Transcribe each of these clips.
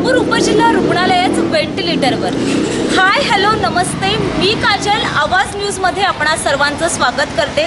शहापूर उपजिल्हा रुग्णालयाच व्हेंटिलेटरवर. Hi hello नमस्ते. मी काजल आवाज न्यूजमध्ये आपणा सर्वांचं स्वागत करते.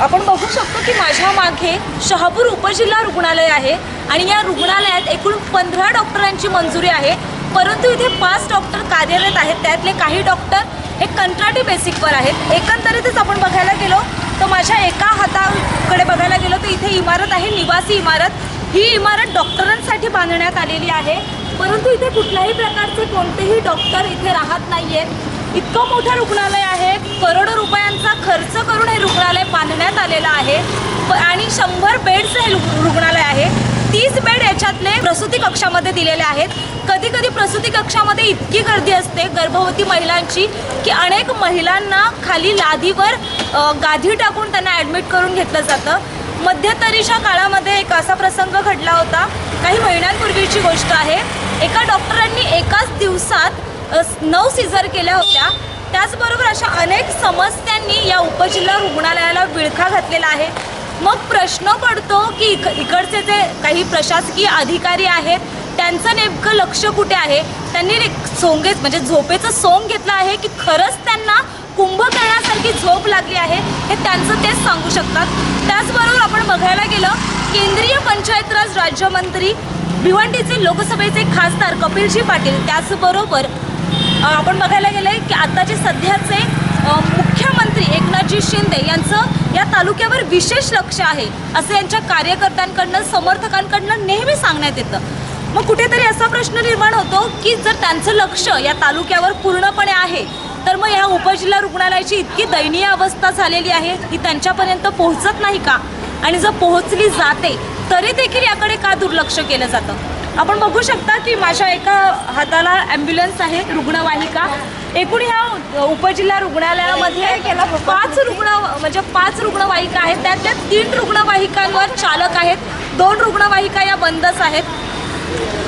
आपण बघू शकतो की माझ्या मागे शहापूर उपजिल्हा रुग्णालय आहे आणि या रुग्णालयात एकूण पंधरा डॉक्टरांची मंजुरी आहे. परंतु इथे पाच डॉक्टर कार्यरत आहेत. त्यातले काही डॉक्टर हे कंत्राटी बेसिकवर आहेत. एकंदरीतच आपण बघायला गेलो तर माझ्या एका हाताकडे बघायला गेलो तर इथे इमारत आहे निवासी इमारत. ही इमारत डॉक्टरांसाठी बांधण्यात आलेली आहे. परंतु इथे कुठल्याही प्रकारचे कोणतेही डॉक्टर इथे राहत नाही आहेत इतकं मोठं रुग्णालय आहे. करोडो रुपयांचा खर्च करून हे रुग्णालय बांधण्यात आलेलं आहे. आणि शंभर बेड्स हे रुग्णालय आहे. तीस बेड याच्यातले प्रसूती कक्षामध्ये दिलेले आहेत. कधी कधी प्रसूती कक्षामध्ये इतकी गर्दी असते गर्भवती महिलांची की अनेक महिलांना खाली लादीवर गाधी गादी टाकून त्यांना ॲडमिट करून घेतलं जातं. मध्यंतरीच्या काळामध्ये एक असा प्रसंग घडला होता. काही महिन्यांपूर्वीची गोष्ट आहे. एका डॉक्टरांनी एकाच दिवसात नऊ सिझर केल्या होत्या. त्याचबरोबर अशा अनेक समस्यांनी या उपजिल्हा रुग्णालयाला विळखा घातलेला आहे. मग प्रश्न पडतो की इक इकडचे जे काही प्रशासकीय अधिकारी आहेत त्यांचं नेमकं लक्ष कुठे आहे? त्यांनी सोंगेच म्हणजे झोपेचं सोंग घेतलं आहे की खरंच त्यांना कुंभकर्णासारखी झोप लागली आहे हे त्यांचं तेच सांगू शकतात. त्याचबरोबर आपण बघायला गेलं केंद्रीय पंचायत राज राज्यमंत्री भिवंडीचे लोकसभेचे खासदार कपिलजी पाटील त्याचबरोबर आपण बघायला गेलं की आत्ताचे सध्याचे मुख्यमंत्री एकनाथजी शिंदे यांचं या तालुक्यावर विशेष लक्ष आहे असं यांच्या कार्यकर्त्यांकडनं समर्थकांकडनं नेहमी सांगण्यात येतं. मग कुठेतरी असा प्रश्न निर्माण होतो की जर त्यांचं लक्ष या तालुक्यावर पूर्णपणे आहे तर मग या उपजिल्हा रुग्णालयाची इतकी दयनीय अवस्था झालेली आहे की त्यांच्यापर्यंत पोहोचत नाही का? आणि जर पोहोचली जाते तरी देखील याकडे का दुर्लक्ष केलं जातं? आपण बघू शकता की माझ्या एका हाताला ॲम्ब्युलन्स आहे रुग्णवाहिका. एकूण ह्या उपजिल्हा रुग्णालयामध्ये पाच रुग्ण म्हणजे पाच रुग्णवाहिका आहेत. त्यातल्या तीन रुग्णवाहिकांवर चालक आहेत. दोन रुग्णवाहिका या बंदच आहेत.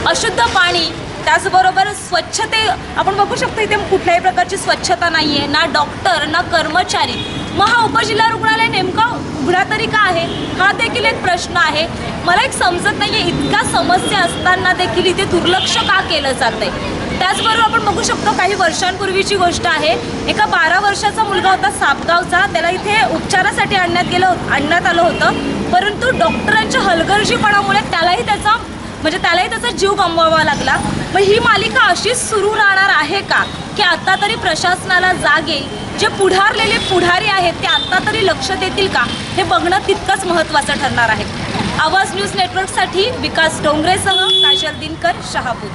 अशुद्ध पाणी त्याचबरोबर स्वच्छते आपण बघू शकतो इथे कुठल्याही प्रकारची स्वच्छता नाही आहे ना डॉक्टर ना कर्मचारी. मग हा उपजिल्हा रुग्णालय नेमका उघडा तरी का आहे? हा देखील एक प्रश्न आहे. मला एक समजत नाही आहे इतक्या समस्या असताना देखील इथे दुर्लक्ष का केलं जात आहे त्याचबरोबर आपण बघू शकतो काही वर्षांपूर्वीची गोष्ट आहे. एका बारा वर्षाचा मुलगा होता सापगावचा. त्याला इथे उपचारासाठी आणण्यात गेलं आणण्यात आलं होतं. परंतु डॉक्टरांच्या हलगर्जीपणामुळे त्यालाही त्याचा म्हणजे त्यालाही त्याचा जीव गमवावा लागला. मग ही मालिका अशीच सुरू राहणार आहे का? की आता तरी प्रशासनाला जाग येईल? जे पुढारलेले पुढारी आहेत ते आत्ता तरी लक्ष देतील का? हे बघणं तितकंच महत्त्वाचं ठरणार आहे. आवाज न्यूज नेटवर्कसाठी विकास डोंगरेसह काजल दिनकर शहापूर.